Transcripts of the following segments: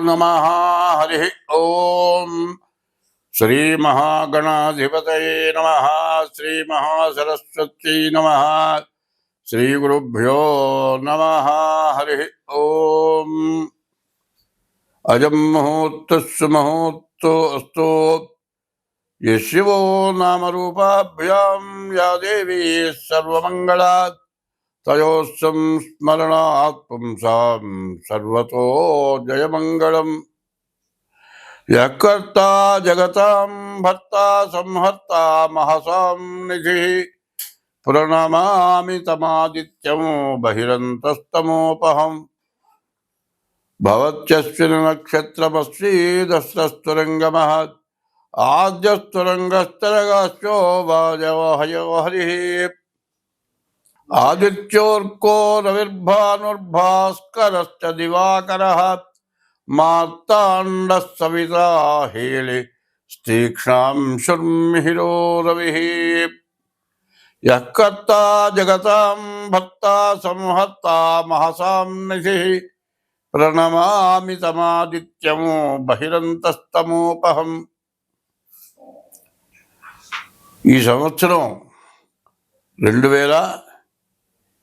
నమ హరి ఓం శ్రీ మహాగణాధిపతయే నమ శ్రీ మహాసరస్వత్యై నమ శ్రీ గురుభ్యో నమ హరి ఓం అజం ముహూర్తస్సు ముహూర్తో అస్తో యశివో నామరూపాభ్యాం యా దేవీ సర్వమంగళా తయోస్సం స్మరణాత్ పుంసాం సర్వతో జయమంగళం యకర్త జగతాం భర్త సంహర్త మహసాం నిధి ప్రణమామి తమాదిత్యం బహిరంతస్తమోపహం భవత్యస్మిన్ నక్షత్రమశ్రీ దస్రస్తురంగమః ఆద్యస్తురంగస్తరగాశ్చో వాజవహయో హరి ఆదిత్యోర్కో రవిర్భానుర్భాస్కరశ్చ దివాకరः మార్తాండ సవితా హేళి స్తీక్ష్ణాంశుర్మిహిరో రవిः యః కర్తా జగతాం భర్తా సంహర్తా మహసాం నిధిः ప్రణమామి తమాదిత్యం బహిరంతస్తమోపహం ఈ సంవత్సరం రెండు వేల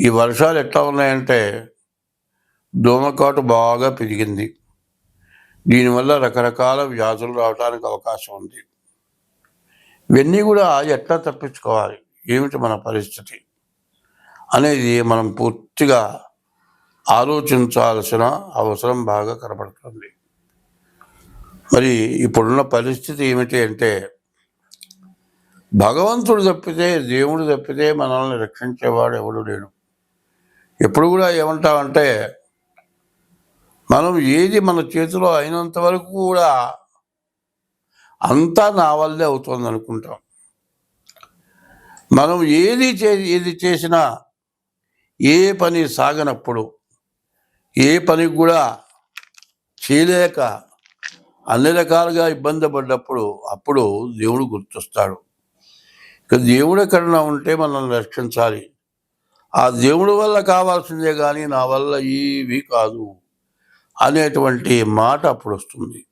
ఈ వర్షాలు ఎట్లా ఉన్నాయంటే దోమకాటు బాగా పెరిగింది. దీనివల్ల రకరకాల వ్యాధులు రావడానికి అవకాశం ఉంది. ఇవన్నీ కూడా ఎట్లా తప్పించుకోవాలి? ఏమిటి మన పరిస్థితి? అనేది మనం పూర్తిగా ఆలోచించాల్సిన అవసరం బాగా కనపడుతుంది మరి ఇప్పుడున్న పరిస్థితి ఏమిటి అంటే భగవంతుడు తప్పితే దేవుడు తప్పితే మనల్ని రక్షించేవాడు ఎవడు లేడు. ఎప్పుడు కూడా ఏమంటామంటే మనం ఏది మన చేతిలో అయినంత వరకు కూడా అంతా నా వల్లే అవుతుంది అనుకుంటాం మనం ఏది చే ఏది చేసినా ఏ పని సాగనప్పుడు ఏ పని కూడా చేయలేక అన్ని రకాలుగా ఇబ్బంది పడ్డప్పుడు అప్పుడు దేవుడు గుర్తొస్తాడు. ఇక దేవుడు ఎక్కడన్నా ఉంటే మనల్ని రక్షించాలి. ఆ దేవుడి వల్ల కావాల్సిందే కానీ నా వల్ల ఏవి కాదు అనేటువంటి మాట అప్పుడు వస్తుంది.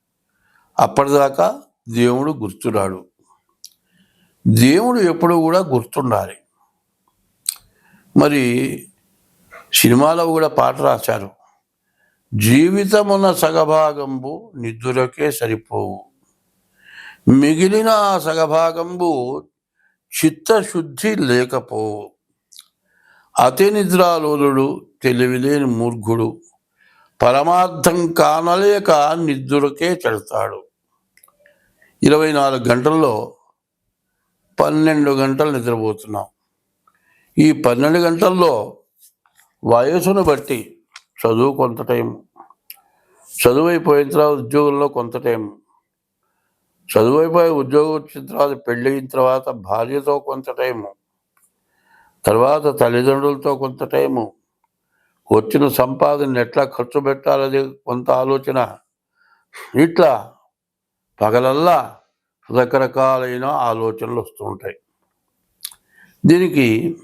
అప్పటిదాకా దేవుడు గుర్తురాడు. దేవుడు ఎప్పుడు కూడా గుర్తుండాలి. మరి సినిమాలో కూడా పాట రాశారు. జీవితమున సగభాగంబు నిద్రకే సరిపోవు. మిగిలిన ఆ సగభాగంబు చిత్తశుద్ధి లేకపోవు. అతినిద్రాలోలుడు తెలివిలేని మూర్ఘుడు పరమార్థం కానలేక నిద్రకే చెడతాడు. ఇరవై నాలుగు గంటల్లో పన్నెండు గంటలు నిద్రపోతున్నాం. ఈ పన్నెండు గంటల్లో వయసును బట్టి చదువు కొంత టైం చదువు అయిపోయిన తర్వాత ఉద్యోగంలో కొంత టైం చదువు అయిపోయి ఉద్యోగం వచ్చిన తర్వాత పెళ్ళి అయిన తర్వాత భార్యతో కొంత టైము తర్వాత తల్లిదండ్రులతో కొంత టైము. వచ్చిన సంపాదన ఎట్లా ఖర్చు పెట్టాలది కొంత ఆలోచన. ఇట్లా పగలల్లా రకరకాలైన ఆలోచనలు వస్తూ ఉంటాయి. దీనికి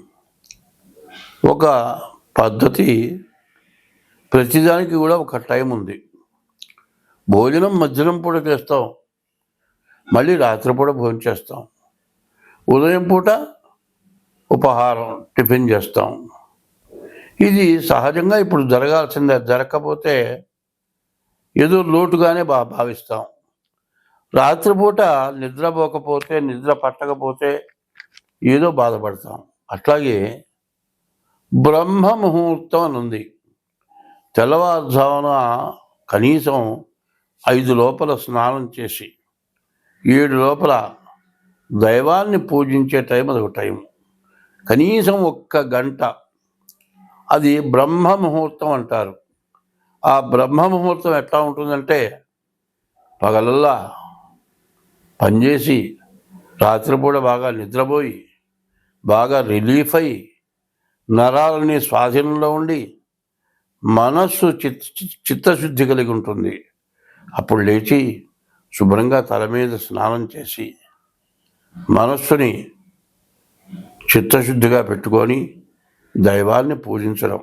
ఒక పద్ధతి ప్రతిదానికి కూడా ఒక టైం ఉంది. భోజనం మధ్యాహ్నం పూట చేస్తాం. మళ్ళీ రాత్రిపూట భోజనం చేస్తాం. ఉదయం పూట ఉపహారం టిఫిన్ చేస్తాం. ఇది సహజంగా ఇప్పుడు జరగాల్సిందే. జరగకపోతే ఏదో లోటుగానే బా భావిస్తాం. రాత్రిపూట నిద్రపోకపోతే నిద్ర పట్టకపోతే ఏదో బాధపడతాం. అట్లాగే బ్రహ్మ ముహూర్తం అని ఉంది. తెల్లవారుజామున కనీసం ఐదు లోపల స్నానం చేసి ఏడు లోపల దైవాన్ని పూజించే టైం అది ఒక టైం కనీసం ఒక్క గంట. అది బ్రహ్మ ముహూర్తం అంటారు. ఆ బ్రహ్మ ముహూర్తం ఎట్లా ఉంటుందంటే పగలల్లా పనిచేసి రాత్రిపూట బాగా నిద్రపోయి బాగా రిలీఫ్ అయి నరాలని స్వాధీనంలో ఉండి మనస్సు చిత్ చిత్తశుద్ధి కలిగి ఉంటుంది. అప్పుడు లేచి శుభ్రంగా తల మీద స్నానం చేసి మనస్సుని చిత్తశుద్ధిగా పెట్టుకొని దైవాన్ని పూజించడం.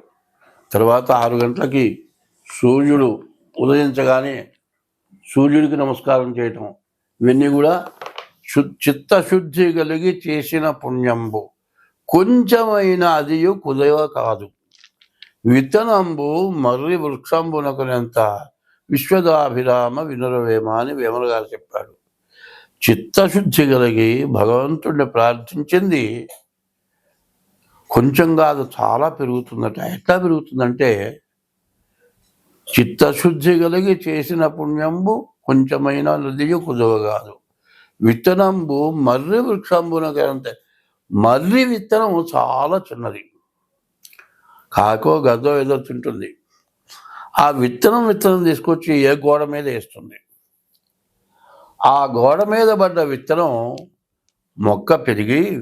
తర్వాత ఆరు గంటలకి సూర్యుడు ఉదయించగానే సూర్యుడికి నమస్కారం చేయటం. ఇవన్నీ కూడా శు చిత్తశుద్ధి కలిగి చేసిన పుణ్యంబు. కొంచెమైన అదియు కుదవ కాదు. విత్తనంబు మర్రి వృక్షంబునకునంత విశ్వదాభిరామ వినురవేమ అని వేమల గారు చెప్పాడు. చిత్తశుద్ధి కలిగి భగవంతుడిని ప్రార్థించింది కొంచెం కాదు చాలా పెరుగుతుందట. ఎట్లా పెరుగుతుందంటే చిత్తశుద్ధి కలిగి చేసిన పుణ్యంబు కొంచెమైన నదియు కుదవ కాదు. విత్తనంబు మర్రి వృక్షంబునకంత మర్రి విత్తనం చాలా చిన్నది. కాకో గదో ఏదో తింటుంది. ఆ విత్తనం విత్తనం తీసుకొచ్చి ఏ గోడ మీద వేస్తుంది? ఆ గోడ మీద పడ్డ విత్తనం మొక్క పెరిగి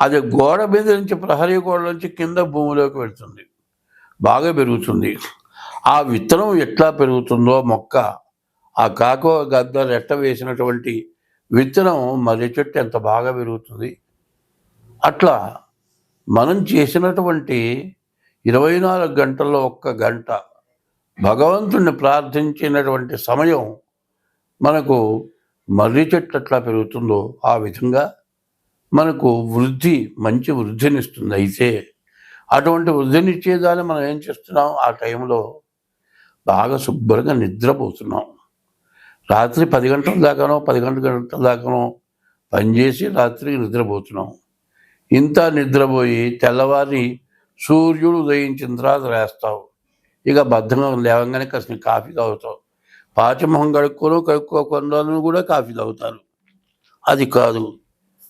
అది గోడ మీద నుంచి ప్రహరీ గోడ నుంచి కింద భూమిలోకి వెళ్తుంది. బాగా పెరుగుతుంది. ఆ విత్తనం ఎట్లా పెరుగుతుందో మొక్క ఆ కాకో గద్ద రెట్ట వేసినటువంటి విత్తనం మర్రి చెట్టు ఎంత బాగా పెరుగుతుంది. అట్లా మనం చేసినటువంటి ఇరవై నాలుగు గంటల్లో ఒక్క గంట భగవంతుణ్ణి ప్రార్థించినటువంటి సమయం మనకు మర్రి చెట్టు ఎట్లా పెరుగుతుందో ఆ విధంగా మనకు వృద్ధి మంచి వృద్ధినిస్తుంది. అయితే అటువంటి వృద్ధినిచ్చేదాన్ని మనం ఏం చేస్తున్నాం? ఆ టైంలో బాగా శుభ్రంగా నిద్రపోతున్నాం. రాత్రి పది గంటల దాకానో పది గంటల గంటల దాకానో పనిచేసి రాత్రి నిద్రపోతున్నాం. ఇంత నిద్రపోయి తెల్లవారి సూర్యుడు ఉదయించిన తర్వాత లేస్తావు. ఇక బద్ధంగా లేవగానే కాసిన కాఫీ తాగుతావు. పాచమొహం కడుక్కోను కడుక్కోకుండా కూడా కాఫీ తాగుతారు. అది కాదు.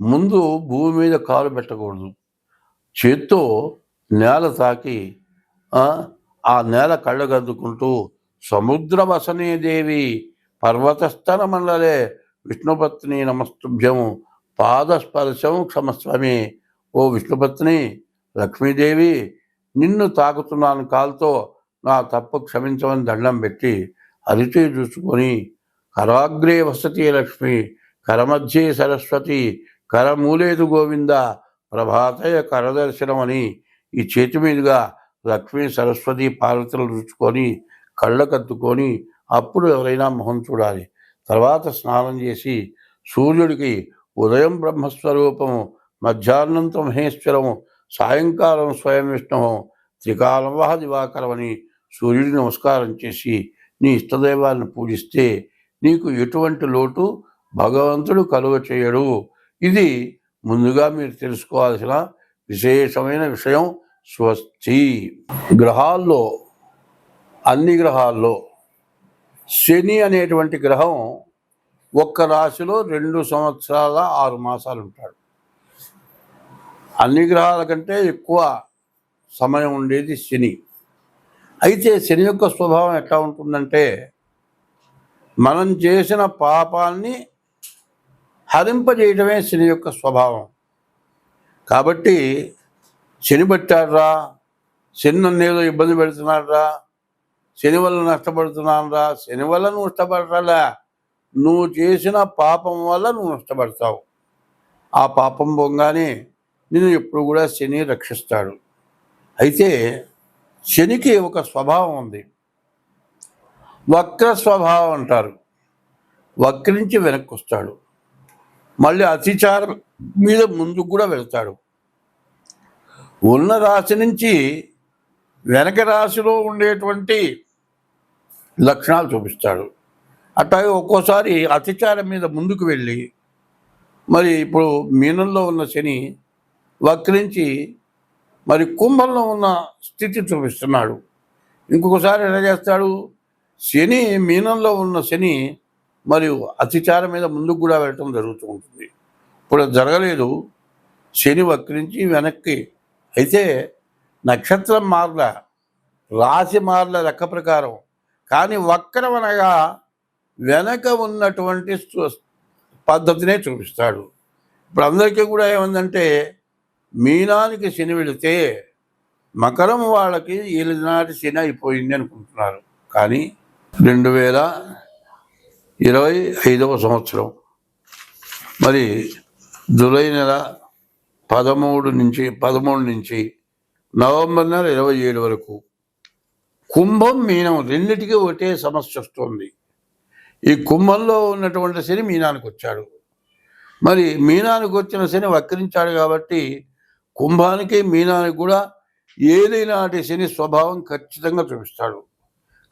ముందు భూమి మీద కాలు పెట్టకూడదు. చేత్తో నేల తాకి ఆ, నేల కళ్ళగద్దుకుంటూ సముద్ర వసనే దేవి పర్వతస్థన మండలే విష్ణుపత్ని నమస్తుభ్యము పాదస్పర్శం క్షమస్వామి. ఓ విష్ణుపత్ని లక్ష్మీదేవి నిన్ను తాకుతున్నాను కాలుతో నా తప్పు క్షమించమని దండం పెట్టి అరిచే చూసుకొని కరాగ్రే వసతి లక్ష్మి కరమధ్యే సరస్వతి కరమూలేదు గోవింద ప్రభాతయ కరదర్శనం అని ఈ చేతి మీదుగా లక్ష్మీ సరస్వతి పార్వతులు రుచుకొని కళ్ళకత్తుకొని అప్పుడు ఎవరైనా మొహం చూడాలి. తర్వాత స్నానం చేసి సూర్యుడికి ఉదయం బ్రహ్మస్వరూపము మధ్యాహ్నంతో మహేశ్వరము సాయంకాలం స్వయం విష్ణువు త్రికాలవహ దివాకరమని సూర్యుడి సూర్యుడికి నమస్కారం చేసి నీ ఇష్టదైవాన్ని పూజిస్తే నీకు ఎటువంటి లోటు భగవంతుడు కలుగ చేయడు ఇది ముందుగా మీరు తెలుసుకోవాల్సిన విశేషమైన విషయం స్వస్తి. గ్రహాల్లో అన్ని గ్రహాల్లో శని అనేటువంటి గ్రహం ఒక్క రాశిలో రెండు సంవత్సరాల ఆరు మాసాలు ఉంటాడు. అన్ని గ్రహాల కంటే ఎక్కువ సమయం ఉండేది శని. అయితే శని యొక్క స్వభావం ఎట్లా ఉంటుందంటే మనం చేసిన పాపాన్ని హరింపజేయడమే శని యొక్క స్వభావం. కాబట్టి శని పట్టాడురా శని నన్ను ఏదో ఇబ్బంది పెడుతున్నాడురా శని వల్ల నష్టపడుతున్నానురా శని వల్ల నువ్వు నష్టపడరా నువ్వు చేసిన పాపం వల్ల నువ్వు నష్టపడతావు. ఆ పాపం పొంగానే నిన్ను ఎప్పుడు కూడా శని రక్షిస్తాడు. అయితే శనికి ఒక స్వభావం ఉంది. వక్ర స్వభావం అంటారు. వక్రించి వెనక్కి వస్తాడు మళ్ళీ అతిచారం మీద ముందుకు కూడా వెళ్తాడు. ఉన్న రాశి నుంచి వెనక రాశిలో ఉండేటువంటి లక్షణాలు చూపిస్తాడు. అట్లాగే ఒక్కోసారి అతిచారం మీద ముందుకు వెళ్ళి మరి ఇప్పుడు మీనంలో ఉన్న శని వక్రించి మరి కుంభంలో ఉన్న స్థితి చూపిస్తున్నాడు. ఇంకొకసారి ఎలా చేస్తాడు? శని మీనంలో ఉన్న శని మరియు అతిచారం మీద ముందుకు కూడా వెళ్ళటం జరుగుతూ ఉంటుంది. ఇప్పుడు జరగలేదు. శని వక్రించి వెనక్కి. అయితే నక్షత్రం మార్ల రాశి మార్ల లెక్క ప్రకారం. కానీ వక్రం అనగా వెనక ఉన్నటువంటి పద్ధతినే చూపిస్తాడు. ఇప్పుడు అందరికీ కూడా ఏమందంటే మీనానికి శని వెళితే మకరం వాళ్ళకి ఈనాటి శని అయిపోయింది అనుకుంటున్నారు. కానీ రెండు వేల ఇరవై ఐదవ సంవత్సరం. మరి జూలై నెల పదమూడు నుంచి పదమూడు నుంచి నవంబర్ నెల ఇరవై ఏడు వరకు కుంభం మీనం రెండిటికి ఒకటే సమస్య వస్తుంది. ఈ కుంభంలో ఉన్నటువంటి శని మీనానికి వచ్చాడు. మరి మీనానికి వచ్చిన శని వక్రించాడు కాబట్టి కుంభానికి మీనానికి కూడా ఏదైనాటి శని స్వభావం ఖచ్చితంగా చూపిస్తాడు.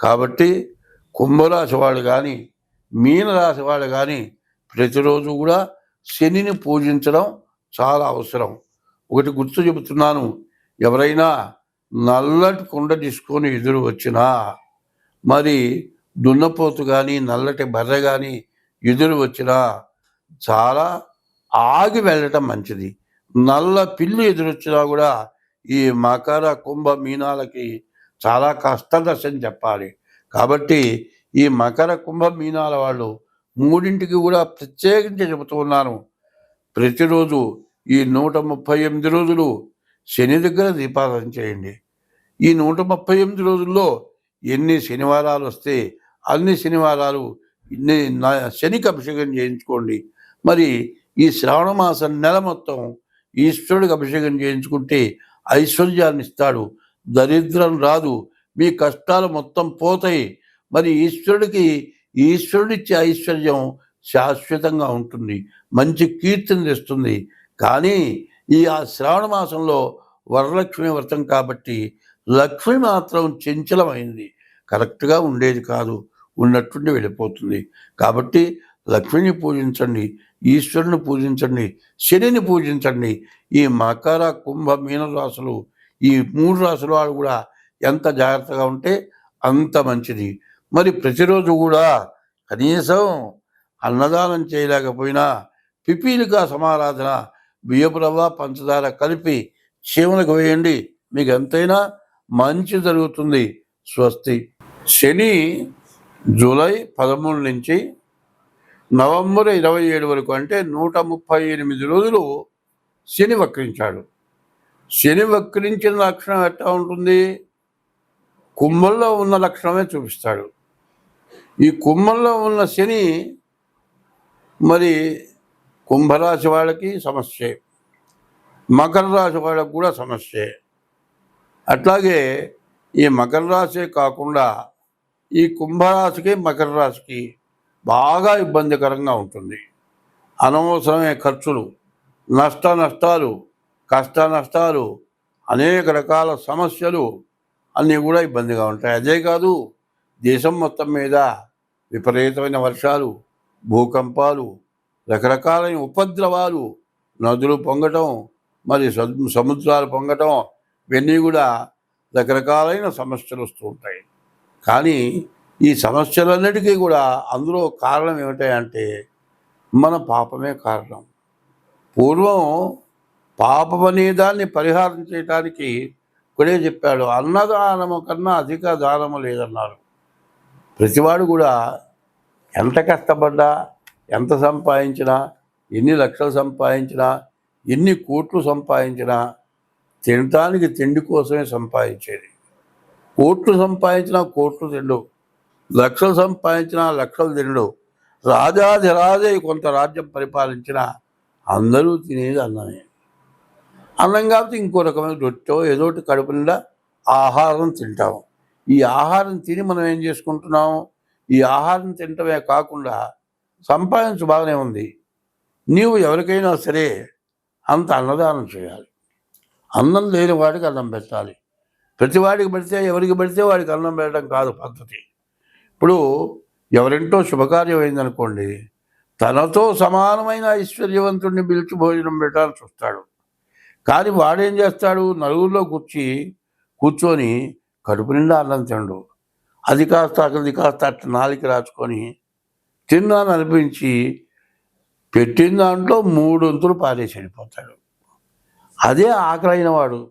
కాబట్టి కుంభరాశి వాళ్ళు కానీ మీనరాశి వాళ్ళు కానీ ప్రతిరోజు కూడా శనిని పూజించడం చాలా అవసరం. ఒకటి గుర్తు చెబుతున్నాను. ఎవరైనా నల్లటి కుండ తీసుకొని ఎదురు వచ్చినా మరి దున్నపోతు కానీ నల్లటి బర్రె కానీ ఎదురు వచ్చినా చాలా ఆగి వెళ్ళటం మంచిది. నల్ల పిల్లి ఎదురొచ్చినా కూడా ఈ మకర కుంభ మీనాలకి చాలా కష్టదశని చెప్పాలి. కాబట్టి ఈ మకర కుంభ మీనాల వాళ్ళు మూడింటికి కూడా ప్రత్యేకించి చెబుతూ ఉన్నాను. ప్రతిరోజు ఈ నూట ముప్పై ఎనిమిది రోజులు శని దగ్గర దీపారాధన చేయండి. ఈ నూట ముప్పై ఎనిమిది రోజుల్లో ఎన్ని శనివారాలు వస్తే అన్ని శనివారాలు శనికి అభిషేకం చేయించుకోండి. మరి ఈ శ్రావణ మాసం నెల మొత్తం ఈశ్వరుడికి అభిషేకం చేయించుకుంటే ఐశ్వర్యాన్ని ఇస్తాడు దరిద్రం రాదు. మీ కష్టాలు మొత్తం పోతాయి. మరి ఈశ్వరుడికి ఈశ్వరుడిచ్చే ఐశ్వర్యం శాశ్వతంగా ఉంటుంది. మంచి కీర్తిని తెస్తుంది. కానీ ఈ ఆ శ్రావణ మాసంలో వరలక్ష్మి వ్రతం కాబట్టి లక్ష్మి మాత్రం చంచలమైంది. కరెక్ట్గా ఉండేది కాదు. ఉన్నట్టుండి వెళ్ళిపోతుంది. కాబట్టి లక్ష్మిని పూజించండి ఈశ్వరుని పూజించండి శనిని పూజించండి. ఈ మకర కుంభ మీన రాశులు ఈ మూడు రాశుల వాళ్ళు కూడా ఎంత జాగ్రత్తగా ఉంటే అంత మంచిది. మరి ప్రతిరోజు కూడా కనీసం అన్నదానం చేయలేకపోయినా పిపీలికా సమారాధన బియ్యపురవ పంచదార కలిపి చీమలకు వేయండి. మీకు ఎంతైనా మంచి జరుగుతుంది. స్వస్తి. శని జూలై పదమూడు నుంచి నవంబర్ ఇరవై ఏడు వరకు అంటే నూట ముప్పై ఎనిమిది రోజులు శని వక్రించాడు. శని వక్రించిన లక్షణం ఎట్లా ఉంటుంది? కుంభంలో ఉన్న లక్షణమే చూపిస్తాడు. ఈ కుంభంలో ఉన్న శని మరి కుంభరాశి వాళ్ళకి సమస్యే. మకర రాశి వాళ్ళకు కూడా సమస్యే. అట్లాగే ఈ మకర రాశి కాకుండా ఈ కుంభరాశికి మకర రాశికి బాగా ఇబ్బందికరంగా ఉంటుంది. అనవసరమైన ఖర్చులు నష్ట నష్టాలు కష్ట నష్టాలు అనేక రకాల సమస్యలు అన్నీ కూడా ఇబ్బందిగా ఉంటాయి. అదే కాదు దేశం మొత్తం మీద విపరీతమైన వర్షాలు భూకంపాలు రకరకాలైన ఉపద్రవాలు నదులు పొంగటం మరి సముద్రాలు పొంగటం ఇవన్నీ కూడా రకరకాలైన సమస్యలు వస్తూ ఉంటాయి. కానీ ఈ సమస్యలన్నిటికీ కూడా అందులో కారణం ఏమిటంటే మన పాపమే కారణం. పూర్వం పాపం అనే దాన్ని పరిహారం చేయడానికి ఇక్కడే చెప్పాడు. అన్నదానము కన్నా అధిక దానము లేదన్నారు. ప్రతివాడు కూడా ఎంత కష్టపడ్డా ఎంత సంపాదించినా ఎన్ని లక్షలు సంపాదించినా ఎన్ని కోట్లు సంపాదించినా తినటానికి తిండి కోసమే సంపాదించేది. కోట్లు సంపాదించినా కోట్లు తిండు లక్షలు సంపాదించినా లక్షలు తిండు రాజాధిరాజే కొంత రాజ్యం పరిపాలించిన అందరూ తినేది అన్నమే. అన్నం కాబట్టి ఇంకో రకమైన రొట్టె ఏదో ఒకటి కడుపు నిండా ఆహారం తింటాము. ఈ ఆహారం తిని మనం ఏం చేసుకుంటున్నాం? ఈ ఆహారం తినటమే కాకుండా సంపాదించు బాగానే ఉంది. నీవు ఎవరికైనా సరే అంత అన్నదానం చేయాలి. అన్నం లేని వాడికి అన్నం పెట్టాలి. ప్రతి వాడికి పెడితే ఎవరికి పెడితే వాడికి అన్నం పెట్టడం కాదు పద్ధతి. ఇప్పుడు ఎవరింటో శుభకార్యం అయిందనుకోండి తనతో సమానమైన ఐశ్వర్యవంతుడిని పిలిచి భోజనం పెట్టాల్సి వస్తాడు. కానీ వాడేం చేస్తాడు? నలుగురిలో కూర్చి కూర్చొని కడుపు నిండా అన్నం తినడు అది కాస్త అది కాస్త అట్ట నాలికి రాచుకొని తిన్నాను అనిపించి పెట్టిన దాంట్లో మూడొంతులు పారేసి వెళ్ళిపోతాడు అదే ఆకలైన వాడు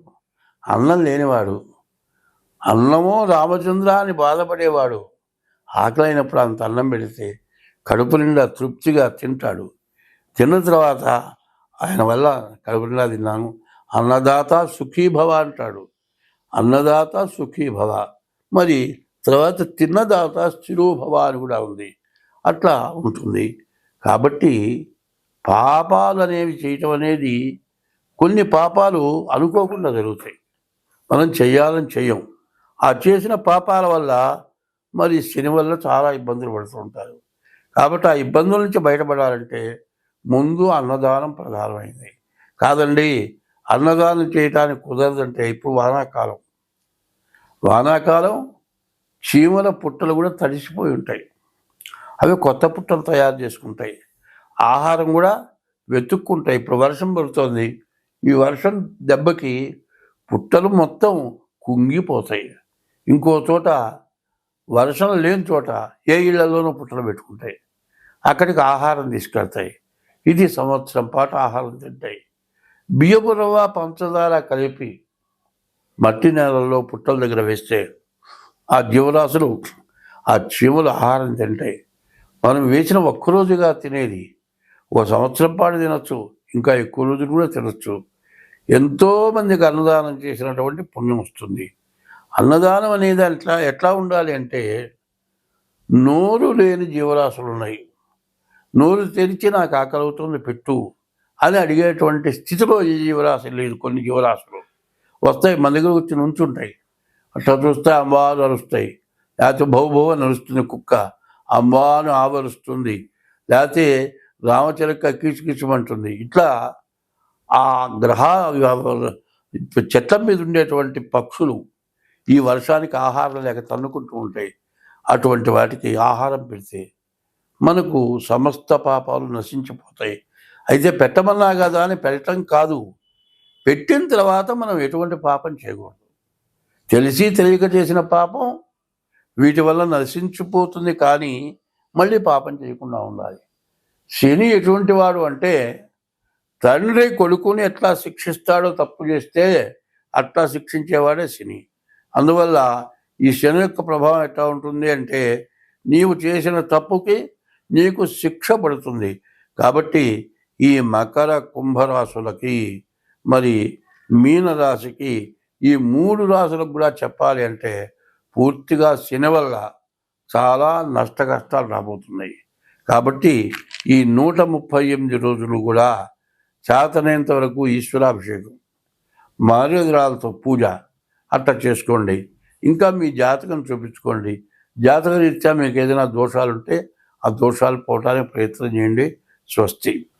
అన్నం లేనివాడు అన్నమో రామచంద్ర అని బాధపడేవాడు ఆకలైనప్పుడు అంత అన్నం పెడితే కడుపు నిండా తృప్తిగా తింటాడు. తిన్న తర్వాత ఆయన వల్ల కడుపు నిండా తిన్నాను. అన్నదాత సుఖీభవ అంటాడు. అన్నదాత సుఖీభవ మరి తర్వాత తిన్నదాత స్థిరోభవ అని కూడా ఉంది. అట్లా ఉంటుంది. కాబట్టి పాపాలు అనేవి చేయటం అనేది కొన్ని పాపాలు అనుకోకుండా జరుగుతాయి. మనం చేయాలని చెయ్యం ఆ చేసిన పాపాల వల్ల మరి శని వల్ల చాలా ఇబ్బందులు పడుతూ ఉంటారు. కాబట్టి ఆ ఇబ్బందుల నుంచి బయటపడాలంటే ముందు అన్నదానం ప్రధానమైంది కాదండి అన్నదానం చేయటానికి కుదరదంటే ఇప్పుడు వానాకాలం. వానాకాలం చీమల పుట్టలు కూడా తడిసిపోయి ఉంటాయి. అవి కొత్త పుట్టలు తయారు చేసుకుంటాయి. ఆహారం కూడా వెతుక్కుంటాయి. ఇప్పుడు వర్షం పడుతుంది. ఈ వర్షం దెబ్బకి పుట్టలు మొత్తం కుంగిపోతాయి. ఇంకో చోట వర్షం లేని చోట ఏ ఇళ్ళలోనూ పుట్టలు పెట్టుకుంటాయి. అక్కడికి ఆహారం తీసుకెళ్తాయి. ఇది సంవత్సరం పాటు ఆహారం తింటాయి. బియ్యపు రవ్వ పంచదార కలిపి మట్టి నేలల్లో పుట్టల దగ్గర వేస్తే ఆ జీవరాశులు ఆ చీమలు ఆహారం తింటాయి. మనం వేసిన ఒక్కరోజుగా తినేది ఒక సంవత్సరం పాటు తినొచ్చు ఇంకా ఎక్కువ రోజులు కూడా తినచ్చు. ఎంతో మందికి అన్నదానం చేసినటువంటి పుణ్యం వస్తుంది. అన్నదానం అనేది ఎట్లా ఎట్లా ఉండాలి అంటే నోరు లేని జీవరాశులు ఉన్నాయి. నోరు తెరిచి నాకు ఆకలి అవుతుంది పెట్టు అని అడిగేటువంటి స్థితిలో ఈ జీవరాశి లేదు కొన్ని జీవరాశులు. వస్తాయి మన దగ్గర వచ్చి నుంచుంటాయి. అట్లా చూస్తే అమ్మవారు అరుస్తాయి. లేకపోతే భౌభవ నరుస్తుంది కుక్క. అమ్మవారు ఆవరుస్తుంది. లేకపోతే రామచరిక కీచుకీచమంటుంది. ఇట్లా ఆ గ్రహ చెట్ల మీద ఉండేటువంటి పక్షులు ఈ వర్షానికి ఆహారం లేక తన్నుకుంటూ ఉంటాయి. అటువంటి వాటికి ఆహారం పెడితే మనకు సమస్త పాపాలు నశించిపోతాయి. అయితే పెట్టమన్నా కదా అని పెట్టడం కాదు. పెట్టిన తర్వాత మనం ఎటువంటి పాపం చేయకూడదు. తెలిసి తెలియక చేసిన పాపం వీటి వల్ల నశించిపోతుంది కానీ మళ్ళీ పాపం చేయకుండా ఉండాలి. శని ఎటువంటి వాడు అంటే తండ్రి కొడుకుని ఎట్లా శిక్షిస్తాడో తప్పు చేస్తే అట్లా శిక్షించేవాడే శని. అందువల్ల ఈ శని యొక్క ప్రభావం ఎట్లా ఉంటుంది అంటే నీవు చేసిన తప్పుకి నీకు శిక్ష పడుతుంది. కాబట్టి ఈ మకర కుంభరాశులకి మరి మీన రాశికి ఈ మూడు రాశులకు కూడా చెప్పాలి అంటే పూర్తిగా శని వల్ల చాలా నష్ట కష్టాలు రాబోతున్నాయి. కాబట్టి ఈ నూట ముప్పై ఎనిమిది రోజులు కూడా చేతనేంత వరకు ఈశ్వరాభిషేకం మారేదురాలతో పూజ అట్లా చేసుకోండి. ఇంకా మీ జాతకం చూపించుకోండి. జాతక రీత్యా మీకు ఏదైనా దోషాలుంటే ఆ దోషాలు పోవటానికి ప్రయత్నం చేయండి. స్వస్తి.